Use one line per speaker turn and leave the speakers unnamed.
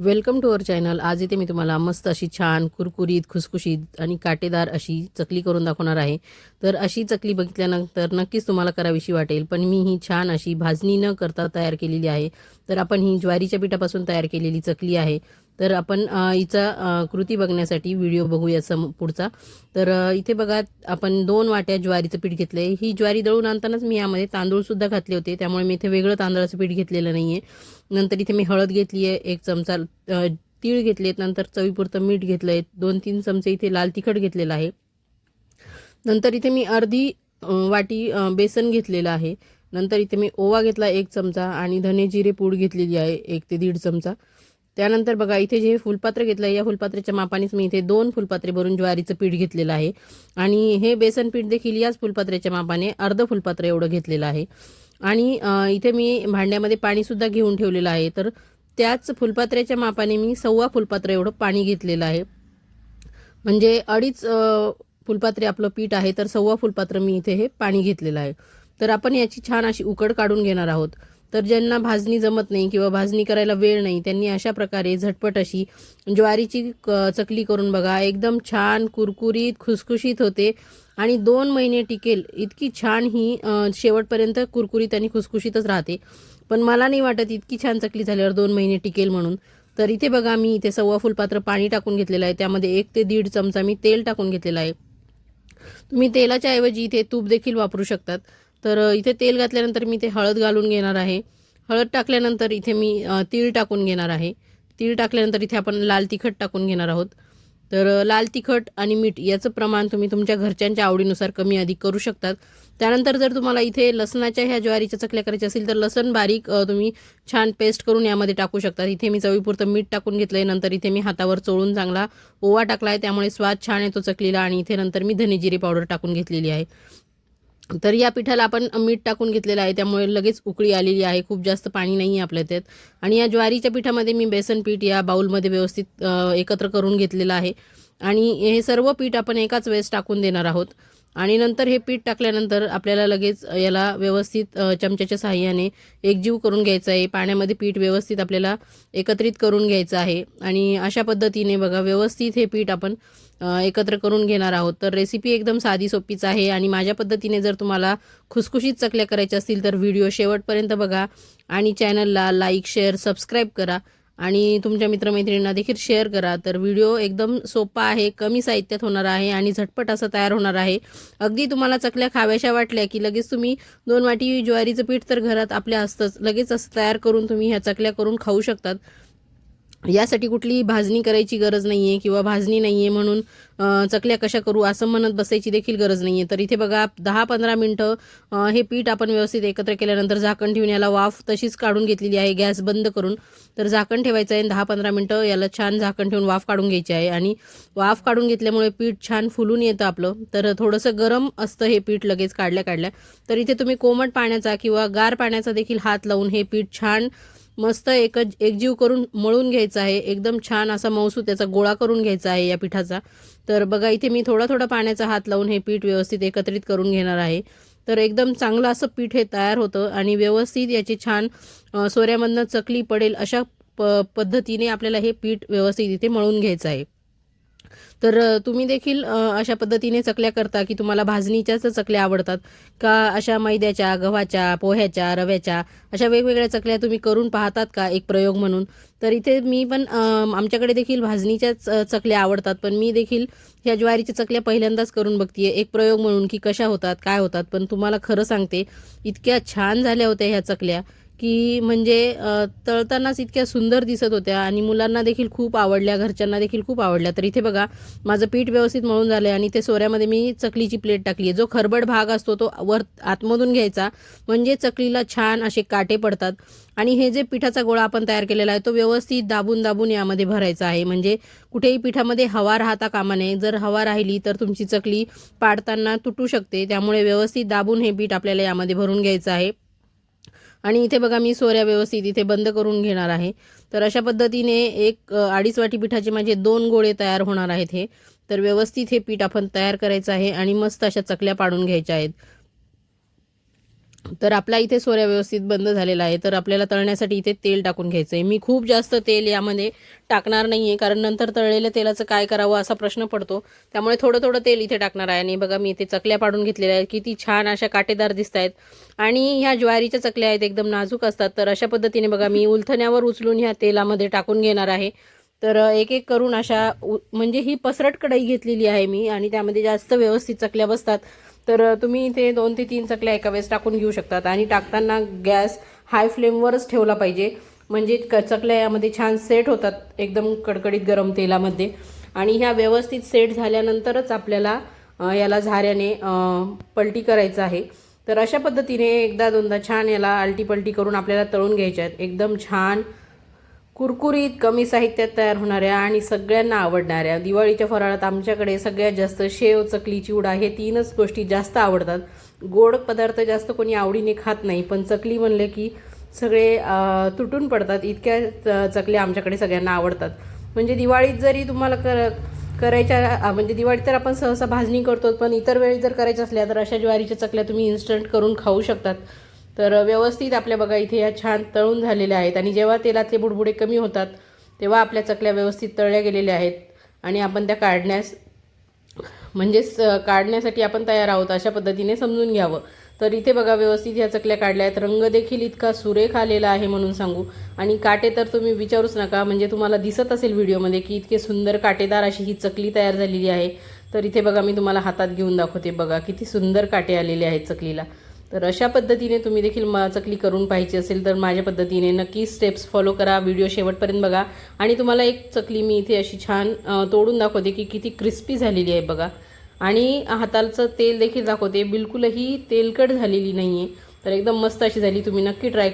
Welcome to our channel. आज इथे मी तुम्हाला मस्त अशी छान कुरकुरीत खुसखुशीत आणि काटेदार अशी चकली करून दाखवणार आहे. तर अशी चकली बघितल्यानंतर नक्कीच तुम्हाला करावीशी वाटेल पण मी ही छान अशी भाजणी न करता तयार केलेली आहे. तर आपण ही ज्वारीच्या पिठापासून तयार केलेली चकली आहे. तर आपण हिचा कृती बघण्यासाठी व्हिडिओ बघूया सम पुढचा. तर इथे बघा आपण दोन वाट्या ज्वारीचं पीठ घेतलं आहे ही ज्वारी दळून आणतानाच मी यामध्ये तांदूळसुद्धा घातले होते. त्यामुळे मी इथे वेगळं तांदळाचं पीठ घेतलेलं नाही आहे नंतर इथे मी हळद घेतली आहे एक चमचा तीळ घेतलेत. नंतर चवीपुरतं मीठ घेतलं आहे दोन तीन चमचे इथे लाल तिखट घेतलेलं आहे. नंतर इथे मी अर्धी वाटी बेसन घेतलेलं आहे. नंतर इथे मी ओवा घेतला एक चमचा आणि धने जिरे पूड घेतलेली आहे एक ते दीड चमचा. त्यानंतर बघा इथे जे फुलपात्र घेतलं आहे या फुलपात्राच्या मापानेच मी इथे दोन फुलपात्रे भरून ज्वारीचं पीठ घेतलेलं आहे. आणि हे बेसन पीठ देखील याच फुलपात्र्याच्या मापाने अर्ध फुलपात्र एवढं घेतलेलं आहे. आणि इथे मी भांड्यामध्ये पाणीसुद्धा घेऊन ठेवलेलं आहे. तर त्याच फुलपात्र्याच्या मापाने मी सव्वा फुलपात्र एवढं पाणी घेतलेलं आहे. म्हणजे अडीच फुलपात्रे आपलं पीठ आहे तर सव्वा फुलपात्र मी इथे हे पाणी घेतलेलं आहे. तर आपण याची छान अशी उकड काढून घेणार आहोत. तर ज्यांना भाजणी जमत नाही किंवा भाजणी करायला वेळ नाही त्यांनी अशा प्रकारे झटपट अशी ज्वारीची क- चकली करून बघा. एकदम छान कुरकुरीत खुसखुशीत होते. आणि दोन महिने टिकेल इतकी छान ही शेवटपर्यंत कुरकुरीत आणि खुसखुशीतच राहते. पण मला नाही वाटत इतकी छान चकली झाल्यावर दोन महिने टिकेल म्हणून. तर इथे बघा मी इथे सव्वा फुलपात्र पाणी टाकून घेतलेलं आहे. त्यामध्ये एक ते दीड चमचा मी तेल टाकून घेतलेलं आहे. तुम्ही तेलाच्या ऐवजी इथे तूप देखील वापरू शकतात. तर इथे तेल घातल्यानंतर मी इथे हळद घालून घेणार आहे. हळद टाकल्यानंतर इथे मी तीळ टाकून घेणार आहे. तीळ टाकल्यानंतर इथे आपण लाल तिखट टाकून घेणार आहोत. तर लाल तिखट आणि मीठ याचं प्रमाण तुम्ही तुमच्या घरच्यांच्या आवडीनुसार कमी अधिक करू शकतात. त्यानंतर जर तुम्हाला इथे लसणाच्या ह्या ज्वारीच्या चकल्या करायच्या असेल तर लसण बारीक तुम्ही छान पेस्ट करून यामध्ये टाकू शकता. इथे मी चवीपुरतं मीठ टाकून घेतलं आहे नंतर इथे मी हातावर चोळून चांगला ओवा टाकला आहे त्यामुळे स्वाद छान येतो चकलीला आणि इथे नंतर मी धनेजिरी पावडर टाकून घेतलेली आहे. तर या पिठाला आपण मीठ टाकून घेतलेलं आहे. त्यामुळे लगेच उकळी आलेली आहे. खूप जास्त पाणी नाही आहे आपल्या त्यात. आणि या ज्वारीच्या पिठामध्ये मी बेसन पीठ या बाऊलमध्ये व्यवस्थित एकत्र करून घेतलेलं आहे. आणि हे सर्व पीठ आपण एकाच वेळेस टाकून देणार आहोत. आणि नंतर हे पीठ टाकल्यानंतर आपल्याला लगेच याला व्यवस्थित चमच्याच्या साहाय्याने एकजीव करून घ्यायचं आहे. पाण्यामध्ये पीठ व्यवस्थित आपल्याला एकत्रित करून घ्यायचं आहे. आणि अशा पद्धतीने बघा व्यवस्थित हे पीठ आपण एकत्र करून घेणार आहोत. तर रेसिपी एकदम साधी सोपीच आहे. आणि माझ्या पद्धतीने जर तुम्हाला खुसखुशीत चकल्या करायच्या असतील तर व्हिडिओ शेवटपर्यंत बघा. आणि चॅनलला लाईक शेअर सबस्क्राईब करा. आणि तुमच्या मित्रमैत्रिणींना देखील शेअर करा. तर व्हिडिओ एकदम सोपा आहे कमी साहित्यात होणार आहे आणि झटपट असं तयार होणार आहे. अगदी तुम्हाला चकल्या खाव्याशा वाटल्या की लगेच तुम्ही दोन वाटी ज्वारीचं पीठ तर घरात आपल्या असतंच लगेच असं तयार करून तुम्ही ह्या चकल्या करून खाऊ शकतात. यासाठी कुठली भाजणी करायची गरज नाही आहे किंवा भाजणी नाही आहे म्हणून चकल्या कशा करू असं म्हणत बसायची देखील गरज नाही आहे तर इथे बघा दहा पंधरा मिनटं हे पीठ आपण व्यवस्थित एकत्र केल्यानंतर झाकण ठेवून याला वाफ तशीच काढून घेतलेली आहे गॅस बंद करून. तर झाकण ठेवायचं आहे दहा पंधरा मिनटं याला छान झाकण ठेवून वाफ काढून घ्यायची आहे. आणि वाफ काढून घेतल्यामुळे पीठ छान फुलून येतं आपलं. तर थोडंसं गरम असतं हे पीठ लगेच काढल्या काढल्या तर इथे तुम्ही कोमट पाण्याचा किंवा गार पाण्याचा देखील हात लावून हे पीठ छान मस्त एक एकजीव करून मळून घ्यायचा आहे. एकदम छान असा मौसू त्याचा गोळा करून घ्यायचा आहे या पिठाचा. तर बघा इथे मी थोडा थोडा पाण्याचा हात लावून हे पीठ व्यवस्थित एकत्रित करून घेणार आहे. तर एकदम चांगलं असं पीठ हे तयार होतं आणि व्यवस्थित याची छान सोऱ्यामधनं चकली पडेल अशा प पद्धतीने आपल्याला हे पीठ व्यवस्थित इथे मळून घ्यायचं आहे. तर तुम्ही देखील अशा पद्धतीने चकल्या करता की तुम्हाला भाजणीच्याच चकल्या आवडतात का अशा मैद्याच्या गव्हाच्या पोह्याच्या रव्याच्या अशा वेगवेगळ्या चकल्या तुम्ही करून पाहतात का एक प्रयोग म्हणून? तर इथे मी पण आमच्याकडे देखील भाजणीच्याच चकल्या आवडतात पण मी देखील ह्या ज्वारीच्या चकल्या पहिल्यांदाच करून बघतीये. एक प्रयोग म्हणून की कशा होतात काय होतात पण तुम्हाला खरं सांगते इतक्या छान झाल्या होत्या ह्या चकल्या. की म्हणजे तळतानाच इतक्या सुंदर दिसत होत्या आणि मुलांना देखील खूप आवडल्या घरच्यांना देखील खूप आवडल्या. तर इथे बघा माझं पीठ व्यवस्थित मळून झालं आहे आणि ते सोऱ्यामध्ये मी चकलीची प्लेट टाकली आहे जो खरबड भाग असतो तो वर आतमधून घ्यायचा. म्हणजे चकलीला छान असे काटे पडतात. आणि हे जे पिठाचा गोळा आपण तयार केलेला आहे तो व्यवस्थित दाबून दाबून यामध्ये भरायचा आहे. म्हणजे कुठेही पिठामध्ये हवा राहता कामा नये. जर हवा राहिली तर तुमची चकली पाडताना तुटू शकते. त्यामुळे व्यवस्थित दाबून हे पीठ आपल्याला यामध्ये भरून घ्यायचं आहे. आणि इथे बघा मी सोऱ्या व्यवस्थित इथे बंद करून घेणार आहे. तर अशा पद्धतीने एक अडीच वाटी पिठाचे माझे दोन गोळे तयार होणार आहेत हे. तर व्यवस्थित हे पीठ आपण तयार करायचं आहे आणि मस्त अशा चकल्या पाडून घ्यायच्या आहेत. तर आपला इथे सोऱ्या व्यवस्थित बंद झालेला आहे. तर आपल्याला तळण्यासाठी इथे तेल टाकून घ्यायचं आहे मी खूप जास्त तेल यामध्ये टाकणार नाही आहे कारण नंतर तळलेल्या तेलाचं काय करावं असा प्रश्न पडतो. त्यामुळे थोडं थोडं तेल इथे टाकणार आहे. आणि बघा मी इथे चकल्या पाडून घेतलेल्या आहेत. किती छान अशा काटेदार दिसत आहेत आणि ह्या ज्वारीच्या चकल्या आहेत एकदम नाजूक असतात. तर अशा पद्धतीने बघा मी उलथण्यावर उचलून ह्या तेलामध्ये टाकून घेणार आहे. तर एक एक करून अशा उ- म्हणजे ही पसरट कढई घेतलेली आहे मी आणि त्यामध्ये जास्त व्यवस्थित चकल्या बसतात. तर तुम्ही इथे दोन ते तीन चकल्या एका वेळेस टाकून घेऊ शकतात आणि टाकताना गॅस हाय फ्लेमवरच ठेवला पाहिजे. म्हणजे क- चकल्या यामध्ये छान सेट होतात एकदम कडकडीत गरम तेलामध्ये. आणि ह्या व्यवस्थित सेट झाल्यानंतरच आपल्याला याला झाऱ्याने पलटी करायचं आहे. तर अशा पद्धतीने एकदा दोनदा छान याला आलटी पलटी करून आपल्याला तळून घ्यायच्या आहेत. एकदम छान कुरकुरीत कमी साहित्यात तयार होणाऱ्या आणि सगळ्यांना आवडणाऱ्या. दिवाळीच्या फराळात आमच्याकडे सगळ्यात जास्त शेव चकली चिवडा हे तीनच गोष्टी जास्त आवडतात. गोड पदार्थ जास्त कोणी आवडीने खात नाही पण चकली म्हणले की सगळे तुटून पडतात. इतक्या च- चकल्या आमच्याकडे सगळ्यांना आवडतात. म्हणजे दिवाळीत जरी तुम्हाला कर करायच्या म्हणजे दिवाळीत तर आपण सहसा भाजणी करतो पण इतर वेळी जर करायच्या असल्या तर अशा ज्वारीच्या चकल्या तुम्ही इन्स्टंट करून खाऊ शकतात. तर व्यवस्थित आपल्या बघा इथे या छान तळून झालेल्या आहेत आणि जेव्हा तेलातले बुडबुडे कमी होतात तेव्हा आपल्या चकल्या व्यवस्थित तळल्या गेलेल्या आहेत आणि आपण त्या काढण्यास म्हणजेच काढण्यासाठी आपण तयार आहोत अशा पद्धतीने समजून घ्यावं. तर इथे बघा व्यवस्थित ह्या चकल्या काढल्या आहेत. रंग देखील इतका सुरेख आलेला आहे म्हणून सांगू. आणि काटे तर तुम्ही विचारूच नका म्हणजे तुम्हाला दिसत असेल व्हिडिओमध्ये की इतके सुंदर काटेदार अशी ही चकली तयार झालेली आहे. तर इथे बघा मी तुम्हाला हातात घेऊन दाखवते बघा किती सुंदर काटे आलेले आहेत चकलीला. तर अशा पद्धतीने तुम्ही देखील म चकली करून पाहिजे असेल तर माझ्या पद्धतीने नक्की स्टेप्स फॉलो करा. व्हिडिओ शेवटपर्यंत बघा. आणि तुम्हाला एक चकली मी इथे अशी छान तोडून दाखवते की किती क्रिस्पी झालेली आहे बघा. आणि हातालचं तेल देखील दाखवते. बिलकुलही तेलकट झालेली नाही आहे तर एकदम मस्त अशी झाली. तुम्ही नक्की ट्राय